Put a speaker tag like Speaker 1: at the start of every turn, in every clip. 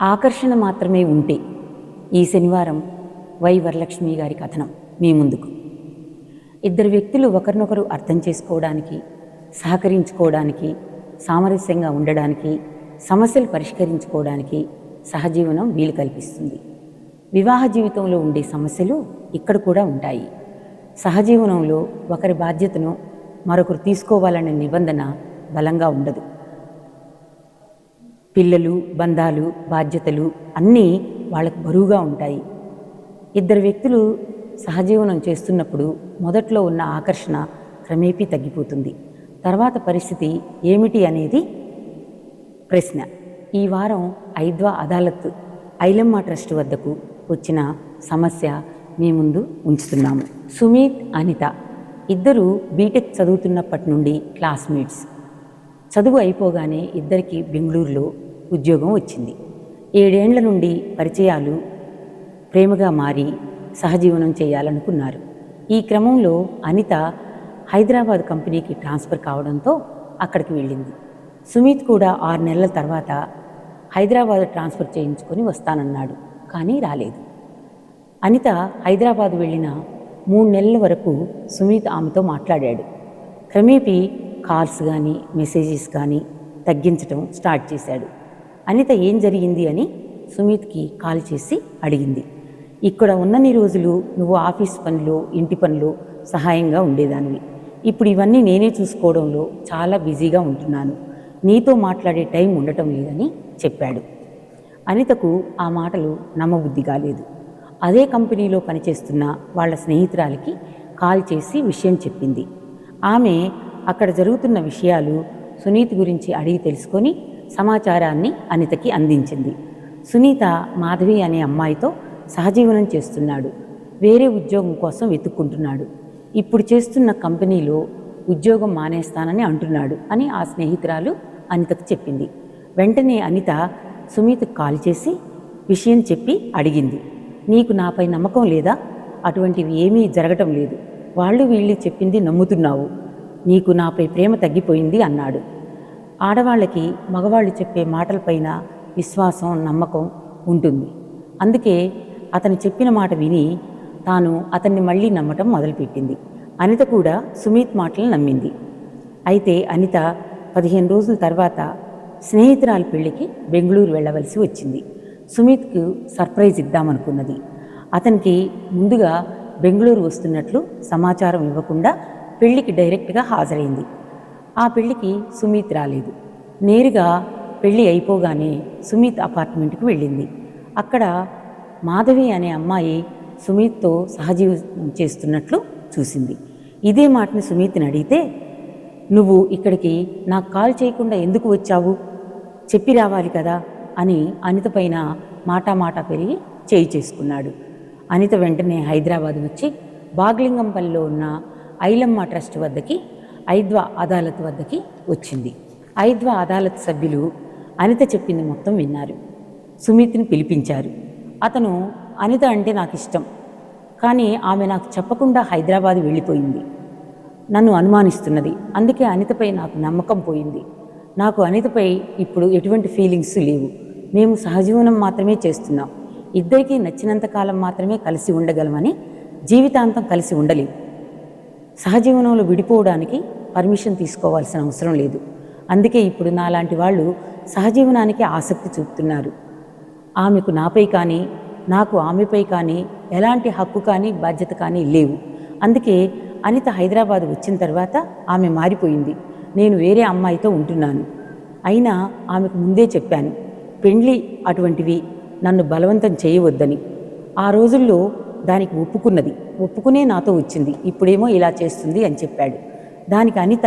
Speaker 1: ఆకర్షణ మాత్రమే ఉంటే ఈ శనివారం వై వరలక్ష్మి గారి కథనం మీ ముందుకు. ఇద్దరు వ్యక్తులు ఒకరినొకరు అర్థం చేసుకోవడానికి సహకరించుకోవడానికి సామరస్యంగా ఉండడానికి సమస్యలు పరిష్కరించుకోవడానికి సహజీవనం వీలు కల్పిస్తుంది. వివాహ జీవితంలో ఉండే సమస్యలు ఇక్కడ కూడా ఉంటాయి. సహజీవనంలో ఒకరి బాధ్యతను మరొకరు తీసుకోవాలనే నిబంధన బలంగా ఉండదు. పిల్లలు బంధాలు బాధ్యతలు అన్నీ వాళ్ళకు బరువుగా ఉంటాయి. ఇద్దరు వ్యక్తులు సహజీవనం చేస్తున్నప్పుడు మొదట్లో ఉన్న ఆకర్షణ క్రమేపీ తగ్గిపోతుంది. తర్వాత పరిస్థితి ఏమిటి అనేది ప్రశ్న. ఈ వారం ఐద్వా అదాలత్ ఐలమ్మ ట్రస్ట్ వద్దకు వచ్చిన సమస్య మీ ముందు ఉంచుతున్నాము. సుమీత్ అనిత ఇద్దరు బీటెక్ చదువుతున్నప్పటి నుండి క్లాస్మేట్స్. చదువు అయిపోగానే ఇద్దరికి బెంగళూరులో ఉద్యోగం వచ్చింది. ఏడేండ్ల నుండి పరిచయాలు ప్రేమగా మారి సహజీవనం చేయాలనుకున్నారు. ఈ క్రమంలో అనిత హైదరాబాద్ కంపెనీకి ట్రాన్స్ఫర్ కావడంతో అక్కడికి వెళ్ళింది. సుమిత్ కూడా ఆరు నెలల తర్వాత హైదరాబాద్ ట్రాన్స్ఫర్ చేయించుకొని వస్తానన్నాడు కానీ రాలేదు. అనిత హైదరాబాద్ వెళ్ళిన మూడు నెలల వరకు సుమిత్ ఆమెతో మాట్లాడాడు. క్రమేపీ కాల్స్ కానీ మెసేజెస్ కానీ తగ్గించడం స్టార్ట్ చేశాడు. అనిత ఏం జరిగింది అని సుమిత్కి కాల్ చేసి అడిగింది. ఇక్కడ ఉన్నన్ని రోజులు నువ్వు ఆఫీస్ పనులు ఇంటి పనులు సహాయంగా ఉండేదానివి. ఇప్పుడు ఇవన్నీ నేనే చూసుకోవడంలో చాలా బిజీగా ఉంటున్నాను. నీతో మాట్లాడే టైం ఉండటం లేదని చెప్పాడు. అనితకు ఆ మాటలు నమ్మబుద్ధి కాలేదు. అదే కంపెనీలో పనిచేస్తున్న వాళ్ళ స్నేహితురాలికి కాల్ చేసి విషయం చెప్పింది. ఆమె అక్కడ జరుగుతున్న విషయాలు సునీత్ గురించి అడిగి తెలుసుకొని సమాచారాన్ని అనితకి అందించింది. సునీత మాధవి అనే అమ్మాయితో సహజీవనం చేస్తున్నాడు. వేరే ఉద్యోగం కోసం వెతుక్కుంటున్నాడు. ఇప్పుడు చేస్తున్న కంపెనీలో ఉద్యోగం మానేస్తానని అంటున్నాడు అని ఆ స్నేహితురాలు అనితకు చెప్పింది. వెంటనే అనిత సునీతకు కాల్ చేసి విషయం చెప్పి అడిగింది. నీకు నాపై నమ్మకం లేదా? అటువంటివి ఏమీ జరగటం లేదు. వాళ్ళు వీళ్ళు చెప్పింది నమ్ముతున్నావు. నీకు నాపై ప్రేమ తగ్గిపోయింది అన్నాడు. ఆడవాళ్ళకి మగవాళ్ళు చెప్పే మాటలపైన విశ్వాసం నమ్మకం ఉంటుంది. అందుకే అతను చెప్పిన మాట విని తాను అతన్ని మళ్ళీ నమ్మటం మొదలుపెట్టింది. అనిత కూడా సుమీత్ మాటలు నమ్మింది. అయితే అనిత పదిహేను రోజుల తర్వాత స్నేహితురాలి పెళ్ళికి బెంగళూరు వెళ్ళవలసి వచ్చింది. సుమిత్కు సర్ప్రైజ్ ఇద్దామనుకున్నది. అతనికి ముందుగా బెంగళూరు వస్తున్నట్లు సమాచారం ఇవ్వకుండా పెళ్ళికి డైరెక్ట్గా హాజరైంది. ఆ పెళ్ళికి సుమిత్ రాలేదు. నేరుగా పెళ్ళి అయిపోగానే సుమిత్ అపార్ట్మెంట్కి వెళ్ళింది. అక్కడ మాధవి అనే అమ్మాయి సుమిత్తో సహజీవనం చేస్తున్నట్లు చూసింది. ఇదే మాటని సుమిత్ని అడిగితే నువ్వు ఇక్కడికి నాకు కాల్ చేయకుండా ఎందుకు వచ్చావు? చెప్పి రావాలి కదా అని అనిత పైన మాటామాట పెరిగి చేయి చేసుకున్నాడు. అనిత వెంటనే హైదరాబాద్ వచ్చి బాగ్లింగంపల్లిలో ఉన్న ఐలమ్మ ట్రస్ట్ వద్దకి ఐద్వా అదాలత్ వద్దకి వచ్చింది. ఐద్వా అదాలత్ సభ్యులు అనిత చెప్పింది మొత్తం విన్నారు. సుమిత్ని పిలిపించారు. అతను అనిత అంటే నాకు ఇష్టం కానీ ఆమె నాకు చెప్పకుండా హైదరాబాద్ వెళ్ళిపోయింది. నన్ను అనుమానిస్తున్నది. అందుకే అనితపై నాకు నమ్మకం పోయింది. నాకు అనితపై ఇప్పుడు ఎటువంటి ఫీలింగ్స్ లేవు. మేము సహజీవనం మాత్రమే చేస్తున్నాం. ఇద్దరికీ నచ్చినంత కాలం మాత్రమే కలిసి ఉండగలమని జీవితాంతం కలిసి ఉండలేము సహజీవనంలో విడిపోవడానికి పర్మిషన్ తీసుకోవాల్సిన అవసరం లేదు. అందుకే ఇప్పుడు నాలాంటి వాళ్ళు సహజీవనానికి ఆసక్తి చూపుతున్నారు. ఆమెకు నాపై కానీ నాకు ఆమెపై కానీ ఎలాంటి హక్కు కానీ బాధ్యత కానీ లేవు. అందుకే అనిత హైదరాబాద్ వచ్చిన తర్వాత ఆమె మారిపోయింది. నేను వేరే అమ్మాయితో ఉంటున్నాను. అయినా ఆమెకు ముందే చెప్పాను పెండ్లి అటువంటివి నన్ను బలవంతం చేయవద్దని. ఆ రోజుల్లో దానికి ఒప్పుకున్నది. ఒప్పుకునే నాతో వచ్చింది. ఇప్పుడేమో ఇలా చేస్తుంది అని చెప్పాడు. దానికి అనిత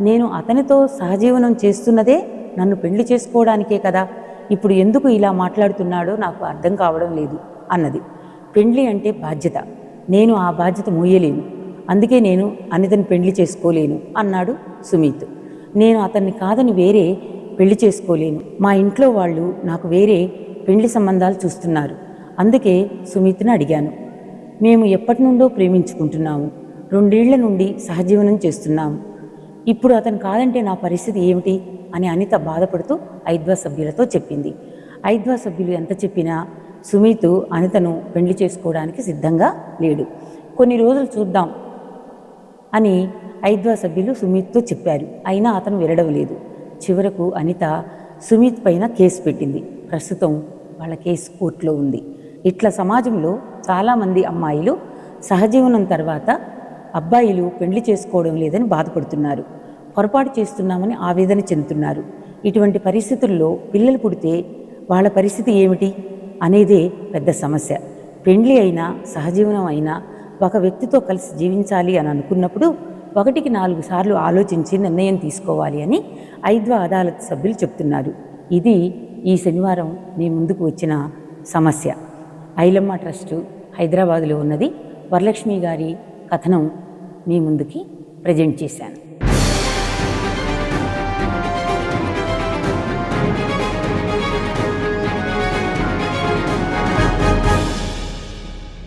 Speaker 1: నేను అతనితో సహజీవనం చేస్తున్నదే నన్ను పెళ్ళి చేసుకోవడానికే కదా. ఇప్పుడు ఎందుకు ఇలా మాట్లాడుతున్నాడో నాకు అర్థం కావడం లేదు అన్నది. పెండ్లి అంటే బాధ్యత. నేను ఆ బాధ్యత మోయలేను. అందుకే నేను అనితని పెళ్ళి చేసుకోలేను అన్నాడు సుమీత్. నేను అతన్ని కాదని వేరే పెళ్ళి చేసుకోలేను. మా ఇంట్లో వాళ్ళు నాకు వేరే పెళ్ళి సంబంధాలు చూస్తున్నారు. అందుకే సుమీత్ని అడిగాను. మేము ఎప్పటి నుండో ప్రేమించుకుంటున్నాము. రెండేళ్ళ నుండి సహజీవనం చేస్తున్నాం. ఇప్పుడు అతను కాదంటే నా పరిస్థితి ఏమిటి? అని అనిత బాధపడుతూ ఐద్వా సభ్యులతో చెప్పింది. ఐద్వా సభ్యులు ఎంత చెప్పినా సుమీత్ అనితను పెళ్ళి చేసుకోవడానికి సిద్ధంగా లేడు. కొన్ని రోజులు చూద్దాం అని ఐద్వా సభ్యులు సుమీత్తో చెప్పారు. అయినా అతను వినడం లేదు చివరకు అనిత సుమీత్ పైన కేసు పెట్టింది. ప్రస్తుతం వాళ్ళ కేసు కోర్టులో ఉంది. ఇట్లా సమాజంలో చాలామంది అమ్మాయిలు సహజీవనం తర్వాత అబ్బాయిలు పెళ్ళి చేసుకోవడం లేదని బాధపడుతున్నారు. పొరపాటు చేస్తున్నామని ఆవేదన చెందుతున్నారు. ఇటువంటి పరిస్థితుల్లో పిల్లలు పుడితే వాళ్ళ పరిస్థితి ఏమిటి? అనేదే పెద్ద సమస్య. పెండ్లి అయినా సహజీవనం అయినా ఒక వ్యక్తితో కలిసి జీవించాలి అని అనుకున్నప్పుడు ఒకటికి నాలుగు సార్లు ఆలోచించి నిర్ణయం తీసుకోవాలి అని ఐద్వా అదాలత్ సభ్యులు చెప్తున్నారు. ఇది ఈ శనివారం మీ ముందుకు వచ్చిన సమస్య. ఐలమ్మ ట్రస్టు హైదరాబాదులో ఉన్నది. వరలక్ష్మి గారి కథనం మీ ముందుకి ప్రజెంట్ చేశాను.